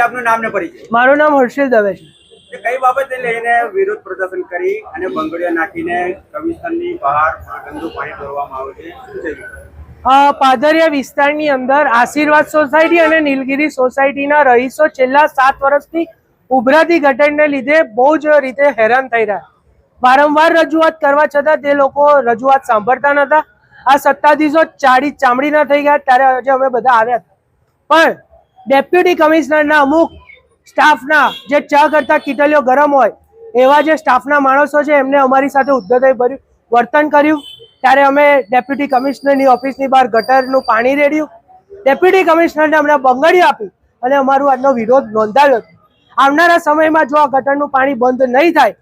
જી આપનું નામ ને પરિચય? મારું નામ હર્ષિલ દવે છે. કઈ બાબતે લઈને વિરોધ પ્રદર્શન કરી અને બંગડીઓ નાખીને કમિશનની બહાર ગંદુ પાણી ભરવામાં આવે છે? પાદરિયા વિસ્તારની અંદર આશીર્વાદ સોસાયટી અને નીલગીરી સોસાયટીના રહીશો છેલ્લા સાત વર્ષથી ઉભરાતી ઘટનને લીધે બહુ જ રીતે હેરાન થઈ રહ્યા. વારંવાર રજૂઆત કરવા છતાં તે લોકો રજૂઆત સાંભળતા નતા આ સત્તાધીશો ચાડી ચામડીના થઈ ગયા ત્યારે આજે અમે બધા આવ્યા. પણ ડેપ્યુટી કમિશનરના અમુક સ્ટાફના જે ચા કરતા કીટલીઓ ગરમ હોય એવા જે સ્ટાફના માણસો છે એમને અમારી સાથે ઉદ્ધતાઈ ભર્યું વર્તન કર્યું. ત્યારે અમે ડેપ્યુટી કમિશનરની ઓફિસની બહાર ગટરનું પાણી રેડ્યું. ડેપ્યુટી કમિશનરને અમને બંગડીઓ આપી અને અમારું આજનો વિરોધ નોંધાવ્યો હતો. આવનારા સમયમાં જો આ ગટરનું પાણી બંધ નહીં થાય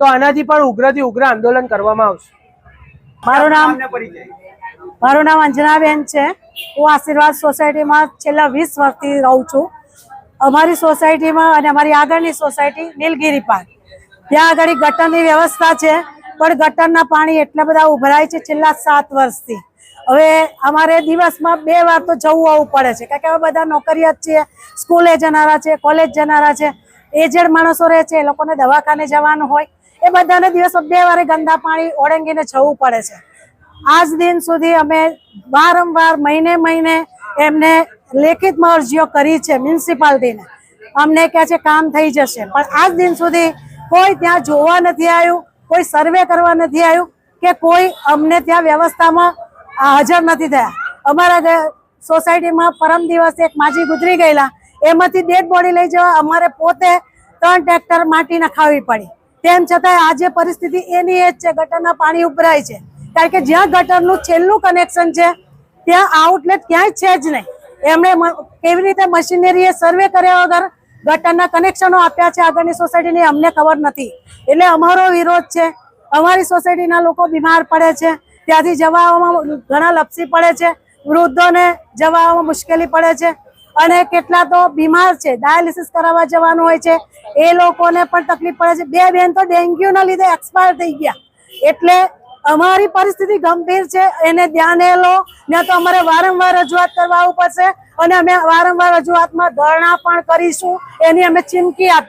તો આનાથી પણ ઉગ્રથી ઉગ્ર આંદોલન કરવામાં આવશે. મારું નામ મારું નામ અંજનાબેન છે. હું આશીર્વાદ સોસાયટીમાં છેલ્લા વીસ વર્ષથી રહું છું. અમારી સોસાયટીમાં અને અમારી આગળની સોસાયટી નીલગિરી પાર્ક. ત્યાં આગળ ગટરની વ્યવસ્થા છે, પણ ગટરના પાણી એટલા બધા ઉભરાય છે છેલ્લા સાત વર્ષથી. હવે અમારે દિવસમાં બે વાર તો જવું આવવું પડે છે, કારણ કે હવે બધા નોકરિયાત છીએ, સ્કૂલે જનારા છે, કોલેજ જનારા છે. એજેડ માણસો રહે છે, એ લોકોને દવાખાને જવાનું હોય. એ બધાને દિવસમાં બે વારે ગંદા પાણી ઓળંગીને જવું પડે છે. આજ દિન સુધી અમે વારંવાર મહિને મહિને એમને લેખિતમાં અરજીઓ કરી છે મ્યુનિસિપાલિટીને. અમને કહે છે કામ થઈ જશે. પણ આજ દિન સુધી કોઈ ત્યાં જોવા નથી આવ્યું, કોઈ સર્વે કરવા નથી આવ્યું કે કોઈ અમને ત્યાં વ્યવસ્થામાં હાજર નથી થયા. અમારા સોસાયટીમાં પરમ દિવસે એક માજી ગુજરી ગયેલા. એમાંથી ડેડ બોડી લઈ જવા અમારે પોતે ત્રણ ટ્રેક્ટર માટી નખાવી પડી. તેમ છતાં આજે પરિસ્થિતિ એની એ જ છે, ગટરના પાણી ઉભરાય છે. કારણ કે જ્યાં ગટરનું છેલ્લું કનેક્શન છે, ત્યાં આઉટલેટ ક્યાંય છે જ નહીં. એમણે કેવી રીતે મશીનરીએ સર્વે કર્યા વગર ગટરના કનેક્શનો આપ્યા છે આગળની સોસાયટીની અમને ખબર નથી. એટલે અમારો વિરોધ છે, અમારી સોસાયટીના લોકો બીમાર પડે છે, ત્યાંથી જવામાં ઘણા લપસી પડે છે, વૃદ્ધોને જવામાં મુશ્કેલી પડે છે અને કેટલા તો બીમાર છે. ડાયાલિસિસ કરાવવા જવાનું હોય છે. એ લોકોને પણ તકલીફ પડે છે. બે બેન તો ડેન્ગ્યુના લીધે એક્સપાયર થઈ ગયા. એટલે અમારી પરિસ્થિતિ ગંભીર છે, એને ધ્યાને લો ને તો અમારે વારંવાર રજૂઆત કરવા આવવું પડશે, અને અમે વારંવાર રજૂઆતમાં ધરણા પણ કરીશું, એની અમે ચીમકી આપી